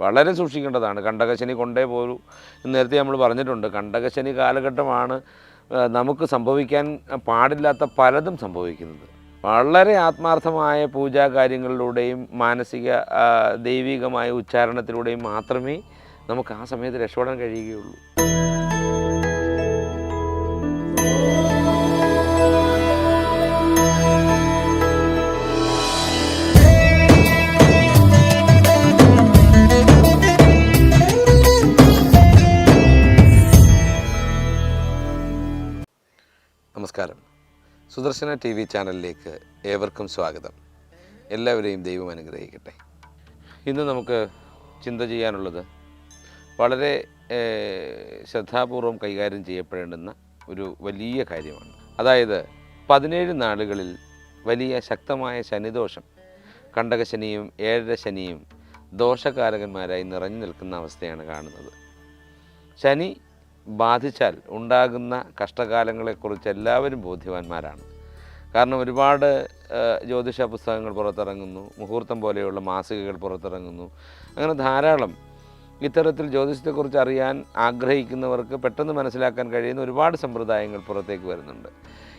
വളരെ സൂക്ഷിക്കേണ്ടതാണ്. കണ്ടകശനി കൊണ്ടേ പോരൂ എന്ന് നേരത്തെ നമ്മൾ പറഞ്ഞിട്ടുണ്ട്. കണ്ടകശനി കാലഘട്ടമാണ് നമുക്ക് സംഭവിക്കാൻ പാടില്ലാത്ത പലതും സംഭവിക്കുന്നത്. വളരെ ആത്മാർത്ഥമായ പൂജാ കാര്യങ്ങളിലൂടെയും മാനസിക ദൈവികമായ ഉച്ചാരണത്തിലൂടെയും മാത്രമേ നമുക്ക് ആ സമയത്ത് രക്ഷപ്പെടാൻ കഴിയുകയുള്ളൂ. സുദർശന ടി വി ചാനലിലേക്ക് ഏവർക്കും സ്വാഗതം. എല്ലാവരെയും ദൈവം അനുഗ്രഹിക്കട്ടെ. ഇന്ന് നമുക്ക് ചിന്ത ചെയ്യാനുള്ളത് വളരെ ശ്രദ്ധാപൂർവം കൈകാര്യം ചെയ്യപ്പെടേണ്ടുന്ന ഒരു വലിയ കാര്യമാണ്. അതായത് പതിനേഴ് നാളുകളിൽ വലിയ ശക്തമായ ശനിദോഷം കണ്ടകശനിയും ഏഴര ശനിയും ദോഷകാരകന്മാരായി നിറഞ്ഞു നിൽക്കുന്ന അവസ്ഥയാണ് കാണുന്നത്. ശനി ബാധിച്ചാൽ ഉണ്ടാകുന്ന കഷ്ടകാലങ്ങളെക്കുറിച്ച് എല്ലാവരും ബോധ്യവാന്മാരാണ്. കാരണം ഒരുപാട് ജ്യോതിഷ പുസ്തകങ്ങൾ പുറത്തിറങ്ങുന്നു മുഹൂർത്തം പോലെയുള്ള മാസികകൾ പുറത്തിറങ്ങുന്നു. അങ്ങനെ ധാരാളം ഇത്തരത്തിൽ ജ്യോതിഷത്തെക്കുറിച്ച് അറിയാൻ ആഗ്രഹിക്കുന്നവർക്ക് പെട്ടെന്ന് മനസ്സിലാക്കാൻ കഴിയുന്ന ഒരുപാട് സമ്പ്രദായങ്ങൾ പുറത്തേക്ക് വരുന്നുണ്ട്.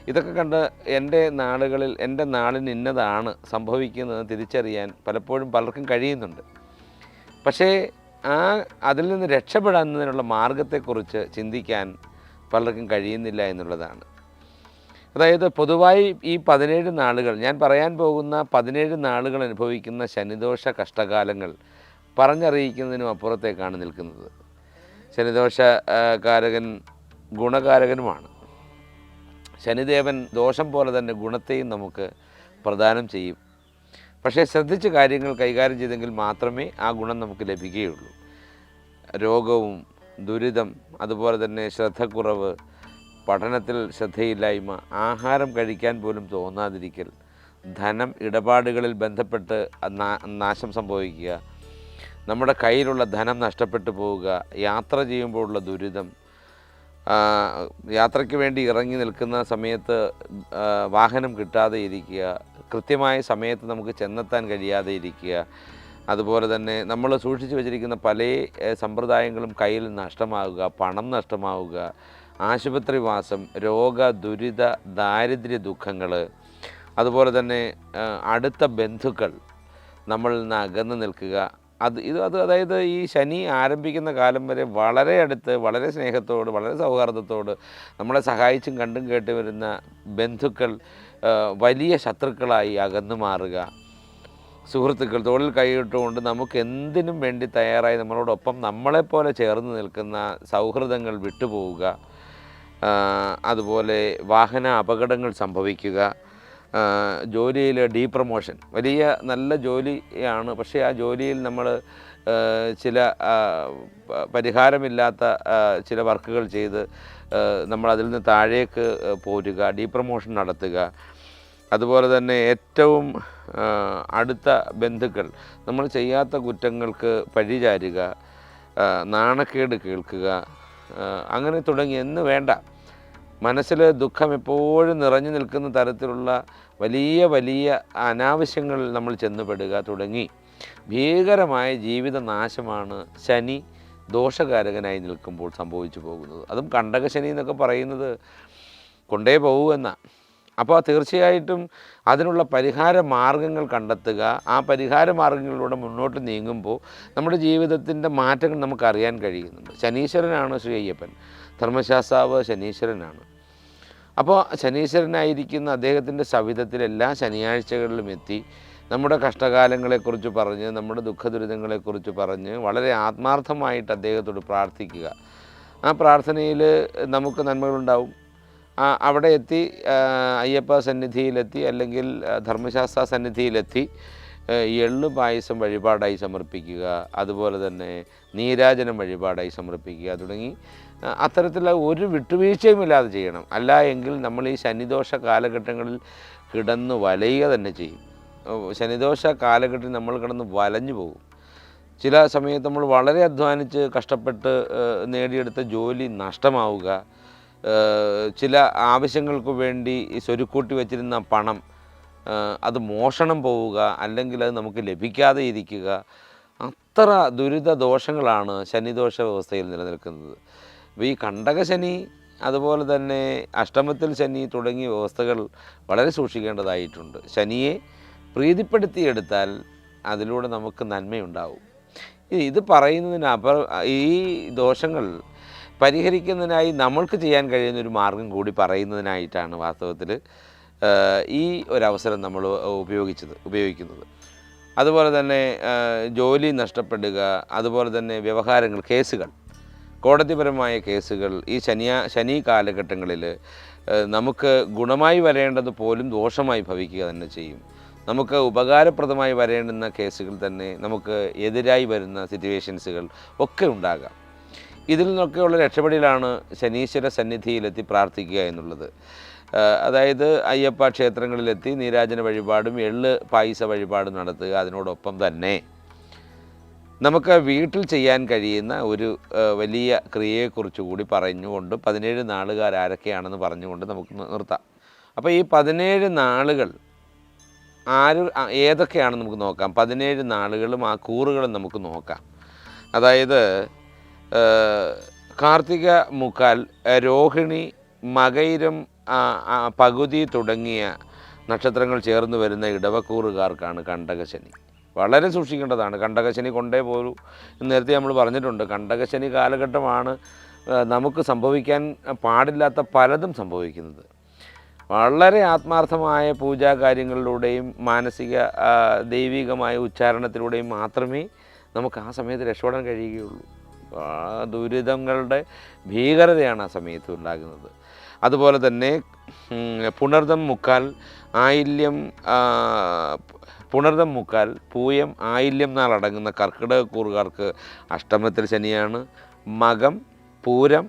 ഇതൊക്കെ കണ്ട് എന്റെ നാളുകളിൽ എന്റെ നാളിന് ഇന്നതാണ് സംഭവിക്കുന്നത് തിരിച്ചറിയാൻ പലപ്പോഴും പലർക്കും കഴിയുന്നുണ്ട്. പക്ഷേ ആ അതിൽ നിന്ന് രക്ഷപ്പെടാവുന്നതിനുള്ള മാർഗത്തെക്കുറിച്ച് ചിന്തിക്കാൻ പലർക്കും കഴിയുന്നില്ല എന്നുള്ളതാണ്. അതായത് പൊതുവായി ഈ പതിനേഴ് നാളുകൾ ഞാൻ പറയാൻ പോകുന്ന പതിനേഴ് നാളുകൾ അനുഭവിക്കുന്ന ശനിദോഷ കഷ്ടകാലങ്ങൾ പറഞ്ഞറിയിക്കുന്നതിനും അപ്പുറത്തേക്കാണ് നിൽക്കുന്നത്. ശനിദോഷ കാരകൻ ഗുണകാരകനുമാണ്. ശനിദേവൻ ദോഷം പോലെ തന്നെ ഗുണത്തെയും നമുക്ക് പ്രദാനം ചെയ്യും. പക്ഷേ ശ്രദ്ധിച്ച് കാര്യങ്ങൾ കൈകാര്യം ചെയ്തെങ്കിൽ മാത്രമേ ആ ഗുണം നമുക്ക് ലഭിക്കുകയുള്ളൂ. രോഗവും ദുരിതം അതുപോലെ തന്നെ ശ്രദ്ധക്കുറവ് പഠനത്തിൽ ശ്രദ്ധയില്ലായ്മ ആഹാരം കഴിക്കാൻ പോലും തോന്നാതിരിക്കൽ ധനം ഇടപാടുകളിൽ ബന്ധപ്പെട്ട് നാശം സംഭവിക്കുക നമ്മുടെ കയ്യിലുള്ള ധനം നഷ്ടപ്പെട്ടു പോവുക യാത്ര ചെയ്യുമ്പോഴുള്ള ദുരിതം യാത്രയ്ക്ക് വേണ്ടി ഇറങ്ങി നിൽക്കുന്ന സമയത്ത് വാഹനം കിട്ടാതെ ഇരിക്കുക കൃത്യമായ സമയത്ത് നമുക്ക് ചെന്നെത്താൻ കഴിയാതെ ഇരിക്കുക. അതുപോലെ തന്നെ നമ്മൾ സൂക്ഷിച്ചു വെച്ചിരിക്കുന്ന പല സമ്പ്രദായങ്ങളും കയ്യിൽ നഷ്ടമാവുക പണം നഷ്ടമാവുക ആശുപത്രിവാസം രോഗ ദുരിത ദാരിദ്ര്യ ദുഃഖങ്ങൾ അതുപോലെ തന്നെ അടുത്ത ബന്ധുക്കൾ നമ്മളിൽ നിന്ന് അകന്നു നിൽക്കുക അത് ഇത് അത് അതായത് ഈ ശനി ആരംഭിക്കുന്ന കാലം വരെ വളരെ അടുത്ത് വളരെ സ്നേഹത്തോട് വളരെ സൗഹാർദ്ദത്തോട് നമ്മളെ സഹായിച്ചും കണ്ടും കേട്ട് വരുന്ന ബന്ധുക്കൾ വലിയ ശത്രുക്കളായി അകന്നു മാറുക. സുഹൃത്തുക്കൾ തോളിൽ കൈയിട്ടുകൊണ്ട് നമുക്ക് എന്തിനും വേണ്ടി തയ്യാറായി നമ്മളോടൊപ്പം നമ്മളെപ്പോലെ ചേർന്ന് നിൽക്കുന്ന സൗഹൃദങ്ങൾ വിട്ടുപോവുക. അതുപോലെ വാഹന അപകടങ്ങൾ സംഭവിക്കുക. ജോലിയിൽ ഡീ പ്രൊമോഷൻ വലിയ നല്ല ജോലിയാണ്. പക്ഷേ ആ ജോലിയിൽ നമ്മൾ ചില പരിഹാരമില്ലാത്ത ചില വർക്കുകൾ ചെയ്ത് നമ്മൾ അതിൽ നിന്ന് താഴേക്ക് പോരുക ഡീ പ്രൊമോഷൻ നടത്തുക. അതുപോലെ തന്നെ ഏറ്റവും അടുത്ത ബന്ധുക്കൾ നമ്മൾ ചെയ്യാത്ത കുറ്റങ്ങൾക്ക് പഴിചാരുക നാണക്കേട് കേൾക്കുക അങ്ങനെ തുടങ്ങി. എന്ന് വേണ്ട. മനസ്സിൽ ദുഃഖം എപ്പോഴും നിറഞ്ഞു നിൽക്കുന്ന തരത്തിലുള്ള വലിയ വലിയ അനാവശ്യങ്ങളിൽ നമ്മൾ ചെന്നുപെടുക തുടങ്ങി. ഭീകരമായ ജീവിതനാശമാണ് ശനി ദോഷകാരകനായി നിൽക്കുമ്പോൾ സംഭവിച്ചു പോകുന്നത്. അതും കണ്ടകശനി എന്നൊക്കെ പറയുന്നത് കൊണ്ടേ എന്നാണ് അപ്പോൾ തീർച്ചയായിട്ടും അതിനുള്ള പരിഹാര മാർഗങ്ങൾ കണ്ടെത്തുക ആ പരിഹാര മാർഗങ്ങളിലൂടെ മുന്നോട്ട് നീങ്ങുമ്പോൾ നമ്മുടെ ജീവിതത്തിന്റെ മാറ്റങ്ങൾ നമുക്കറിയാൻ കഴിയുന്നുണ്ട്. ശനീശ്വരനാണ് ശ്രീ അയ്യപ്പൻ. ധർമ്മശാസ്താവ് ശനീശ്വരനാണ്. അപ്പോൾ ശനീശ്വരനായിരിക്കുന്ന അദ്ദേഹത്തിന്റെ സവിധത്തിൽ എല്ലാ ശനിയാഴ്ചകളിലും എത്തി നമ്മുടെ കഷ്ടകാലങ്ങളെക്കുറിച്ച് പറഞ്ഞ് നമ്മുടെ ദുഃഖദുരിതങ്ങളെക്കുറിച്ച് പറഞ്ഞ് വളരെ ആത്മാർത്ഥമായിട്ട് അദ്ദേഹത്തോട് പ്രാർത്ഥിക്കുക. ആ പ്രാർത്ഥനയിൽ നമുക്ക് നന്മകളുണ്ടാവും. അവിടെ എത്തി അയ്യപ്പ സന്നിധിയിലെത്തി അല്ലെങ്കിൽ ധർമ്മശാസ്ത്ര സന്നിധിയിലെത്തി എള്ള് പായസം വഴിപാടായി സമർപ്പിക്കുക അതുപോലെ തന്നെ നീരാജനം വഴിപാടായി സമർപ്പിക്കുക തുടങ്ങി അത്തരത്തിലുള്ള ഒരു വിട്ടുവീഴ്ചയും ഇല്ലാതെ ചെയ്യണം. അല്ല എങ്കിൽ നമ്മൾ ഈ ശനിദോഷ കാലഘട്ടങ്ങളിൽ കിടന്ന് വലയുക തന്നെ ചെയ്യും. ശനിദോഷ കാലഘട്ടത്തിൽ നമ്മൾ കിടന്ന് വലഞ്ഞു പോകും. ചില സമയത്ത് നമ്മൾ വളരെ അധ്വാനിച്ച് കഷ്ടപ്പെട്ട് നേടിയെടുത്ത ജോലി നഷ്ടമാവുക. ചില ആവശ്യങ്ങൾക്ക് വേണ്ടി സ്വരുക്കൂട്ടി വെച്ചിരുന്ന പണം അത് മോഷണം പോവുക അല്ലെങ്കിൽ അത് നമുക്ക് ലഭിക്കാതെ ഇരിക്കുക അത്ര ദുരിത ദോഷങ്ങളാണ് ശനിദോഷ വ്യവസ്ഥയിൽ നിലനിൽക്കുന്നത്. അപ്പോൾ ഈ കണ്ടക ശനി അതുപോലെ തന്നെ അഷ്ടമത്തിൽ ശനി തുടങ്ങിയ വ്യവസ്ഥകൾ വളരെ സൂക്ഷിക്കേണ്ടതായിട്ടുണ്ട്. ശനിയെ പ്രീതിപ്പെടുത്തിയെടുത്താൽ അതിലൂടെ നമുക്ക് നന്മയുണ്ടാവും. ഇത് പറയുന്നതിന് ഈ ദോഷങ്ങൾ പരിഹരിക്കുന്നതിനായി നമ്മൾക്ക് ചെയ്യാൻ കഴിയുന്ന ഒരു മാർഗം കൂടി പറയുന്നതിനായിട്ടാണ് വാസ്തവത്തിൽ ഈ ഒരവസരം നമ്മൾ ഉപയോഗിച്ചത് ഉപയോഗിക്കുന്നത്. അതുപോലെ തന്നെ ജോലി നഷ്ടപ്പെടുക അതുപോലെ തന്നെ വ്യവഹാരങ്ങൾ കേസുകൾ. കോടതിപരമായ കേസുകൾ ഈ ശനിയ ശനി കാലഘട്ടങ്ങളിൽ നമുക്ക് ഗുണമായി വരേണ്ടത് പോലും ദോഷമായി ഭവിക്കുക തന്നെ ചെയ്യും. നമുക്ക് ഉപകാരപ്രദമായി വരേണ്ടുന്ന കേസുകൾ തന്നെ നമുക്ക് എതിരായി വരുന്ന സിറ്റുവേഷൻസുകൾ ഒക്കെ ഉണ്ടാകാം. ഇതിൽ നിന്നൊക്കെയുള്ള രക്ഷപ്പെടലാണ് ശനീശ്വര സന്നിധിയിലെത്തി പ്രാർത്ഥിക്കുക എന്നുള്ളത്. അതായത് അയ്യപ്പ ക്ഷേത്രങ്ങളിലെത്തി നീരാജന വഴിപാടും എള്ള് പായസ വഴിപാടും നടത്തുക അതിനോടൊപ്പം തന്നെ. നമുക്ക് വീട്ടിൽ ചെയ്യാൻ കഴിയുന്ന ഒരു വലിയ ക്രിയയെക്കുറിച്ച് കൂടി പറഞ്ഞുകൊണ്ട് പതിനേഴ് നാളുകാർ ആരൊക്കെയാണെന്ന് പറഞ്ഞുകൊണ്ട് നമുക്ക് നിർത്താം. അപ്പോൾ ഈ പതിനേഴ് നാളുകൾ ആര് ഏതൊക്കെയാണെന്ന് നമുക്ക് നോക്കാം. പതിനേഴ് നാളുകളും ആ കൂറുകളും നമുക്ക് നോക്കാം. അതായത് കാർത്തിക മുക്കാൽ രോഹിണി ആ, പകുതി തുടങ്ങിയ നക്ഷത്രങ്ങൾ ചേർന്ന് വരുന്ന ഇടവക്കൂറുകാർക്കാണ് കണ്ടകശനി. വളരെ സൂക്ഷിക്കേണ്ടതാണ്. കണ്ടകശനി കൊണ്ടേ പോരൂ നേരത്തെ നമ്മൾ പറഞ്ഞിട്ടുണ്ട്. കണ്ടകശനി കാലഘട്ടമാണ് നമുക്ക് സംഭവിക്കാൻ പാടില്ലാത്ത പലതും സംഭവിക്കുന്നത്. വളരെ ആത്മാർത്ഥമായ പൂജാ കാര്യങ്ങളിലൂടെയും മാനസിക ദൈവികമായ ഉച്ചാരണത്തിലൂടെയും മാത്രമേ നമുക്ക് ആ സമയത്ത് രക്ഷപ്പെടാൻ കഴിയുകയുള്ളൂ. ദുരിതങ്ങളുടെ ഭീകരതയാണ് ആ സമയത്ത് ഉണ്ടാകുന്നത്. അതുപോലെ തന്നെ പുണർദം മുക്കാൽ ആയില്യം പുണർദം മുക്കാൽ പൂയം ആയില്യം നാളടങ്ങുന്ന കർക്കിടക കൂറുകാർക്ക് അഷ്ടമത്തിൽ ശനിയാണ്. മകം പൂരം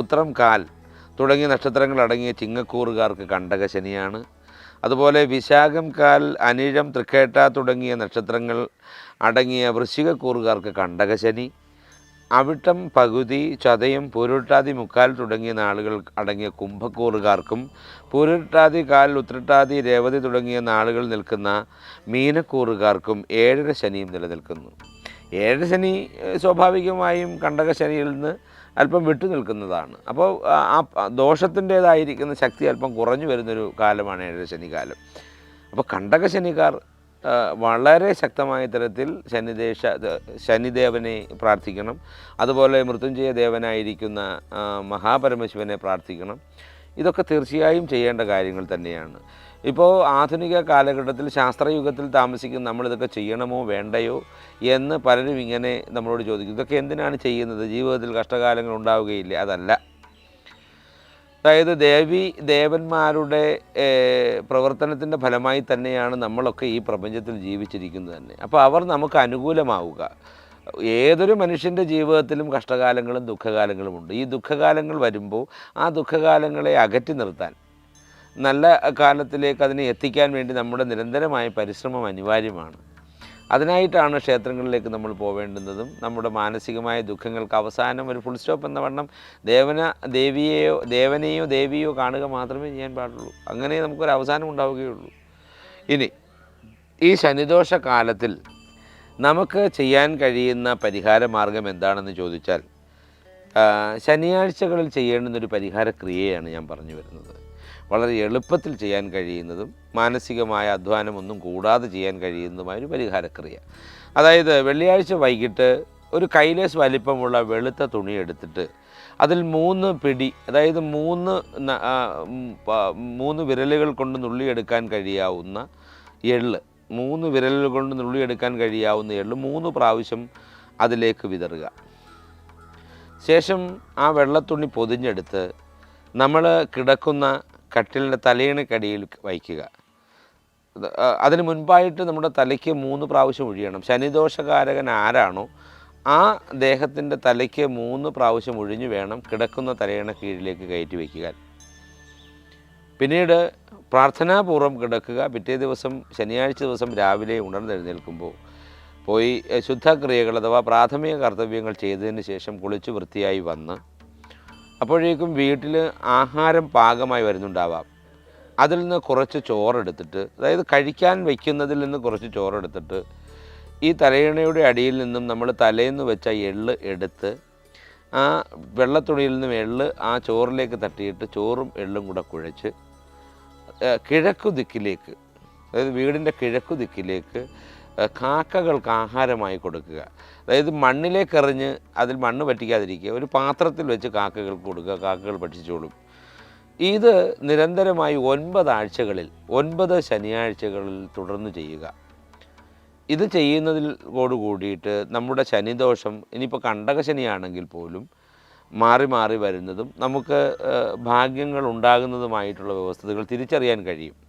ഉത്രം കാൽ തുടങ്ങിയ നക്ഷത്രങ്ങൾ അടങ്ങിയ ചിങ്ങക്കൂറുകാർക്ക് കണ്ടക ശനിയാണ്. അതുപോലെ വിശാഖം കാൽ അനിഴം തൃക്കേട്ട തുടങ്ങിയ നക്ഷത്രങ്ങൾ അടങ്ങിയ വൃശ്ചികക്കൂറുകാർക്ക് കണ്ടക ശനി. അവിട്ടം പകുതി ചതയം പൂരുട്ടാതി മുക്കാൽ തുടങ്ങിയ നാളുകൾ അടങ്ങിയ കുംഭക്കൂറുകാർക്കും പൂരുട്ടാതി കാൽ ഉത്രട്ടാതി രേവതി തുടങ്ങിയ നാളുകൾ നിൽക്കുന്ന മീനക്കൂറുകാർക്കും ഏഴര ശനിയും നിലനിൽക്കുന്നു. ഏഴര ശനി സ്വാഭാവികമായും കണ്ടക ശനിയിൽ നിന്ന് അല്പം വിട്ടു നിൽക്കുന്നതാണ്. അപ്പോൾ ആ ദോഷത്തിന്റേതായിരിക്കുന്ന ശക്തി അല്പം കുറഞ്ഞു വരുന്നൊരു കാലമാണ് ഏഴര ശനി കാലം അപ്പോൾ കണ്ടക ശനിക്കാർ ആ, വളരെ ശക്തമായ തരത്തിൽ ശനിദേശ ശനിദേവനെ പ്രാർത്ഥിക്കണം. അതുപോലെ മൃത്യുഞ്ജയ ദേവനായിരിക്കുന്ന മഹാപരമശിവനെ പ്രാർത്ഥിക്കണം. ഇതൊക്കെ തീർച്ചയായും ചെയ്യേണ്ട കാര്യങ്ങൾ തന്നെയാണ്. ഇപ്പോൾ ആധുനിക കാലഘട്ടത്തിൽ ശാസ്ത്രയുഗത്തിൽ താമസിക്കുന്ന നമ്മളിതൊക്കെ ചെയ്യണമോ വേണ്ടയോ എന്ന് പലരും ഇങ്ങനെ നമ്മളോട് ചോദിക്കും. ഇതൊക്കെ എന്തിനാണ് ചെയ്യുന്നത്? ജീവിതത്തിൽ കഷ്ടകാലങ്ങൾ ഉണ്ടാവുകയില്ലേ? അതല്ല. അതായത് ദേവി ദേവന്മാരുടെ പ്രവർത്തനത്തിന്റെ ഫലമായി തന്നെയാണ് നമ്മളൊക്കെ ഈ പ്രപഞ്ചത്തിൽ ജീവിച്ചിരിക്കുന്നത് തന്നെ. അപ്പോൾ അവർ നമുക്ക് അനുകൂലമാവുക. ഏതൊരു മനുഷ്യന്റെ ജീവിതത്തിലും കഷ്ടകാലങ്ങളും ദുഃഖകാലങ്ങളും ഉണ്ട്. ഈ ദുഃഖകാലങ്ങൾ വരുമ്പോൾ ആ ദുഃഖകാലങ്ങളെ അകറ്റി നിർത്താൻ നല്ല കാലത്തിലേക്ക് അതിനെ എത്തിക്കാൻ വേണ്ടി നമ്മുടെ നിരന്തരമായ പരിശ്രമം അനിവാര്യമാണ്. അതിനായിട്ടാണ് ക്ഷേത്രങ്ങളിലേക്ക് നമ്മൾ പോവേണ്ടുന്നതും. നമ്മുടെ മാനസികമായ ദുഃഖങ്ങൾക്ക് അവസാനം ഒരു ഫുൾ സ്റ്റോപ്പ് എന്ന വണ്ണം ദേവന ദേവിയെയോ ദേവനെയോ ദേവിയോ കാണുക മാത്രമേ ചെയ്യാൻ പാടുള്ളൂ. അങ്ങനെ നമുക്കൊരു അവസാനം ഉണ്ടാവുകയുള്ളൂ. ഇനി ഈ ശനിദോഷ കാലത്തിൽ നമുക്ക് ചെയ്യാൻ കഴിയുന്ന പരിഹാര മാർഗം എന്താണെന്ന് ചോദിച്ചാൽ ശനിയാഴ്ചകളിൽ ചെയ്യേണ്ടുന്നൊരു പരിഹാര ക്രിയയാണ് ഞാൻ പറഞ്ഞു വരുന്നത്. വളരെ എളുപ്പത്തിൽ ചെയ്യാൻ കഴിയുന്നതും മാനസികമായ അധ്വാനമൊന്നും കൂടാതെ ചെയ്യാൻ കഴിയുന്നതുമായ ഒരു പരിഹാരക്രിയ. അതായത് വെള്ളിയാഴ്ച വൈകിട്ട് ഒരു കൈലേസ് വലിപ്പമുള്ള വെളുത്ത തുണി എടുത്തിട്ട് അതിൽ മൂന്ന് പിടി അതായത് മൂന്ന് മൂന്ന് വിരലുകൾ കൊണ്ട് നുള്ളിയെടുക്കാൻ കഴിയാവുന്ന എള്ള് മൂന്ന് വിരലുകൾ കൊണ്ട് നുള്ളിയെടുക്കാൻ കഴിയാവുന്ന എള്ള് മൂന്ന് പ്രാവശ്യം അതിലേക്ക് വിതറുക. ശേഷം ആ വെള്ളത്തുണി പൊതിഞ്ഞെടുത്ത് നമ്മൾ കിടക്കുന്ന കട്ടിലിന്റെ തലയിണക്കടിയിൽ വയ്ക്കുക. അതിന് മുൻപായിട്ട് നമ്മുടെ തലയ്ക്ക് മൂന്ന് പ്രാവശ്യം ഒഴിയണം. ശനിദോഷകാരകൻ ആരാണോ ആ ദേഹത്തിന്റെ തലയ്ക്ക് മൂന്ന് പ്രാവശ്യം ഒഴിഞ്ഞു വേണം കിടക്കുന്ന തലയിണ കീഴിലേക്ക് കയറ്റി വയ്ക്കുക. പിന്നീട് പ്രാർത്ഥനാപൂർവം കിടക്കുക. പിറ്റേ ദിവസം ശനിയാഴ്ച ദിവസം രാവിലെ ഉണർന്നെഴുന്നേൽക്കുമ്പോൾ പോയി ശുദ്ധക്രിയകൾ അഥവാ പ്രാഥമിക കർത്തവ്യങ്ങൾ ചെയ്തതിന് ശേഷം കുളിച്ച് വൃത്തിയായി വന്ന് അപ്പോഴേക്കും വീട്ടിൽ ആഹാരം പാകമായി വരുന്നുണ്ടാവാം. അതിൽ നിന്ന് കുറച്ച് ചോറെടുത്തിട്ട് അതായത് കഴിക്കാൻ വയ്ക്കുന്നതിൽ നിന്ന് കുറച്ച് ചോറെടുത്തിട്ട് ഈ തലയിണയുടെ അടിയിൽ നിന്നും നമ്മൾ തലേന്ന് വെച്ച എള്ള് എടുത്ത് ആ വെള്ളത്തുണിയിൽ നിന്നും എള്ള് ആ ചോറിലേക്ക് തട്ടിയിട്ട് ചോറും എള്ളും കൂടെ കുഴച്ച് കിഴക്കു ദിക്കിലേക്ക് അതായത് വീടിന്റെ കിഴക്കു ദിക്കിലേക്ക് കാക്കകൾക്ക് ആഹാരമായി കൊടുക്കുക. അതായത് മണ്ണിലേക്ക് എറിഞ്ഞ് അതിൽ മണ്ണ് പറ്റിക്കാതിരിക്കുക. ഒരു പാത്രത്തിൽ വെച്ച് കാക്കകൾക്ക് കൊടുക്കുക. കാക്കകൾ ഭക്ഷിച്ചോളും. ഇത് നിരന്തരമായി ഒൻപത് ആഴ്ചകളിൽ ഒൻപത് ശനിയാഴ്ചകളിൽ തുടർന്ന് ചെയ്യുക. ഇത് ചെയ്യുന്നതിലോട് കൂടിയിട്ട് നമ്മുടെ ശനിദോഷം ഇനിയിപ്പോൾ കണ്ടക ശനിയാണെങ്കിൽ പോലും മാറി മാറി വരുന്നതും നമുക്ക് ഭാഗ്യങ്ങൾ ഉണ്ടാകുന്നതുമായിട്ടുള്ള വ്യവസ്ഥകൾ തിരിച്ചറിയാൻ കഴിയും.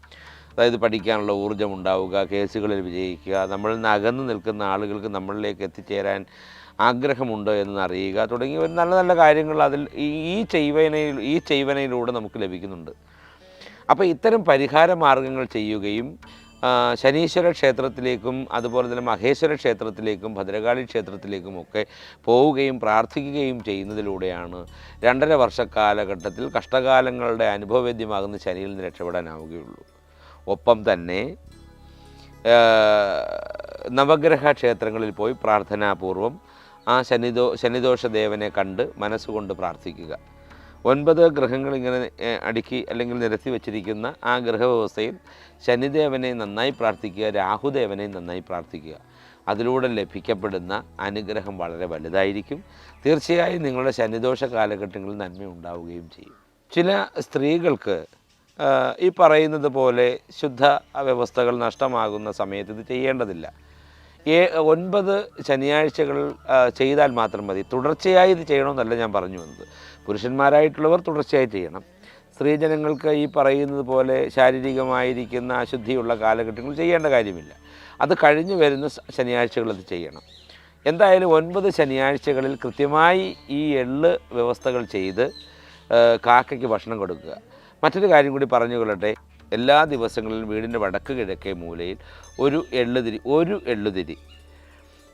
അതായത് പഠിക്കാനുള്ള ഊർജം ഉണ്ടാവുക കേസുകളിൽ വിജയിക്കുക നമ്മൾ നിന്ന് നിൽക്കുന്ന ആളുകൾക്ക് നമ്മളിലേക്ക് എത്തിച്ചേരാൻ ആഗ്രഹമുണ്ടോ എന്ന് അറിയുക തുടങ്ങിയ നല്ല നല്ല കാര്യങ്ങൾ അതിൽ ഈ ചെയ്വനയിൽ ഈ ചെയ്വനയിലൂടെ നമുക്ക് ലഭിക്കുന്നുണ്ട്. അപ്പോൾ ഇത്തരം പരിഹാര മാർഗങ്ങൾ ചെയ്യുകയും ശനീശ്വര ക്ഷേത്രത്തിലേക്കും അതുപോലെ തന്നെ മഹേശ്വര ക്ഷേത്രത്തിലേക്കും ഭദ്രകാളി ക്ഷേത്രത്തിലേക്കും ഒക്കെ പോവുകയും പ്രാർത്ഥിക്കുകയും ചെയ്യുന്നതിലൂടെയാണ് രണ്ടര വർഷ കാലഘട്ടത്തിൽ കഷ്ടകാലങ്ങളുടെ അനുഭവവേദ്യമാകുന്ന ശനിയിൽ നിന്ന് രക്ഷപ്പെടാനാവുകയുള്ളൂ. ഒപ്പം തന്നെ നവഗ്രഹ ക്ഷേത്രങ്ങളിൽ പോയി പ്രാർത്ഥനാപൂർവം ആ ശനിദോ ശനിദോഷ ദേവനെ കണ്ട് മനസ്സുകൊണ്ട് പ്രാർത്ഥിക്കുക. ഒൻപത് ഗ്രഹങ്ങൾ ഇങ്ങനെ അടുക്കി അല്ലെങ്കിൽ നിരത്തി വച്ചിരിക്കുന്ന ആ ഗ്രഹവ്യവസ്ഥയിൽ ശനിദേവനെ നന്നായി പ്രാർത്ഥിക്കുക രാഹുദേവനെ നന്നായി പ്രാർത്ഥിക്കുക. അതിലൂടെ ലഭിക്കപ്പെടുന്ന അനുഗ്രഹം വളരെ വലുതായിരിക്കും. തീർച്ചയായും നിങ്ങളുടെ ശനിദോഷ കാലഘട്ടങ്ങളിൽ നന്മ ഉണ്ടാവുകയും ചെയ്യും. ചില സ്ത്രീകൾക്ക് ഈ പറയുന്നത് പോലെ ശുദ്ധ വ്യവസ്ഥകൾ നഷ്ടമാകുന്ന സമയത്ത് ഇത് ചെയ്യേണ്ടതില്ല. ഏ ഒൻപത് ശനിയാഴ്ചകൾ ചെയ്താൽ മാത്രം മതി. തുടർച്ചയായി ഇത് ചെയ്യണമെന്നല്ല ഞാൻ പറഞ്ഞു വന്നത്. പുരുഷന്മാരായിട്ടുള്ളവർ തുടർച്ചയായി ചെയ്യണം. സ്ത്രീജനങ്ങൾക്ക് ഈ പറയുന്നത് പോലെ ശാരീരികമായിരിക്കുന്ന അശുദ്ധിയുള്ള കാലഘട്ടങ്ങൾ ചെയ്യേണ്ട കാര്യമില്ല. അത് കഴിഞ്ഞു വരുന്ന ശനിയാഴ്ചകൾ അത് ചെയ്യണം. എന്തായാലും ഒൻപത് ശനിയാഴ്ചകളിൽ കൃത്യമായി ഈ എള്ള് വ്യവസ്ഥകൾ ചെയ്ത് കാക്കയ്ക്ക് ഭക്ഷണം കൊടുക്കുക. മറ്റൊരു കാര്യം കൂടി പറഞ്ഞു കൊള്ളട്ടെ. എല്ലാ ദിവസങ്ങളിലും വീടിന്റെ വടക്ക് കിഴക്കേ മൂലയിൽ ഒരു എള്ളുതിരി ഒരു എള്ളുതിരി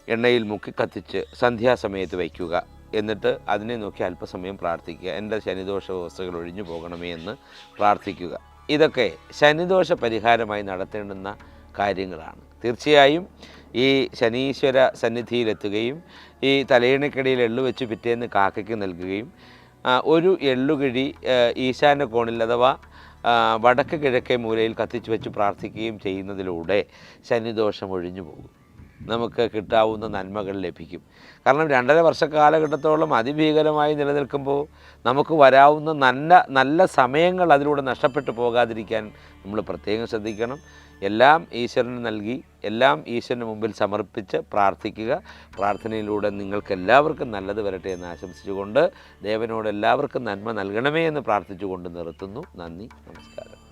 എണ്ണയിൽ മുക്കി കത്തിച്ച് സന്ധ്യാസമയത്ത് വയ്ക്കുക. എന്നിട്ട് അതിനെ നോക്കി അല്പസമയം പ്രാർത്ഥിക്കുക. എന്റെ ശനിദോഷ വ്യവസ്ഥകൾ ഒഴിഞ്ഞു പോകണമേ എന്ന് പ്രാർത്ഥിക്കുക. ഇതൊക്കെ ശനിദോഷ പരിഹാരമായി നടത്തേണ്ടുന്ന കാര്യങ്ങളാണ്. തീർച്ചയായും ഈ ശനീശ്വര സന്നിധിയിലെത്തുകയും ഈ തലയിണക്കിടയിൽ എള്ളു വെച്ച് പിറ്റേന്ന് കാക്കയ്ക്ക് നൽകുകയും ഒരു എള്ളുകിഴി ഈശാന കോണിൽ അഥവാ വടക്ക് കിഴക്കേ മൂലയിൽ കത്തിച്ചു വെച്ച് പ്രാർത്ഥിക്കുകയും ചെയ്യുന്നതിലൂടെ ശനിദോഷം ഒഴിഞ്ഞു പോകും നമുക്ക് കിട്ടാവുന്ന നന്മകൾ ലഭിക്കും. കാരണം രണ്ടര വർഷ കാലഘട്ടത്തോളം അതിഭീകരമായി നിലനിൽക്കുമ്പോൾ നമുക്ക് വരാവുന്ന നല്ല നല്ല സമയങ്ങൾ അതിലൂടെ നഷ്ടപ്പെട്ടു പോകാതിരിക്കാൻ നമ്മൾ പ്രത്യേകം ശ്രദ്ധിക്കണം. എല്ലാം ഈശ്വരന് നൽകി എല്ലാം ഈശ്വരന് മുമ്പിൽ സമർപ്പിച്ച് പ്രാർത്ഥിക്കുക. പ്രാർത്ഥനയിലൂടെ നിങ്ങൾക്ക് എല്ലാവർക്കും നല്ലത് വരട്ടെ എന്ന് ആശംസിച്ചുകൊണ്ട് ദേവനോട് എല്ലാവർക്കും നന്മ നൽകണമേ എന്ന് പ്രാർത്ഥിച്ചുകൊണ്ട് നിർത്തുന്നു. നന്ദി നമസ്കാരം.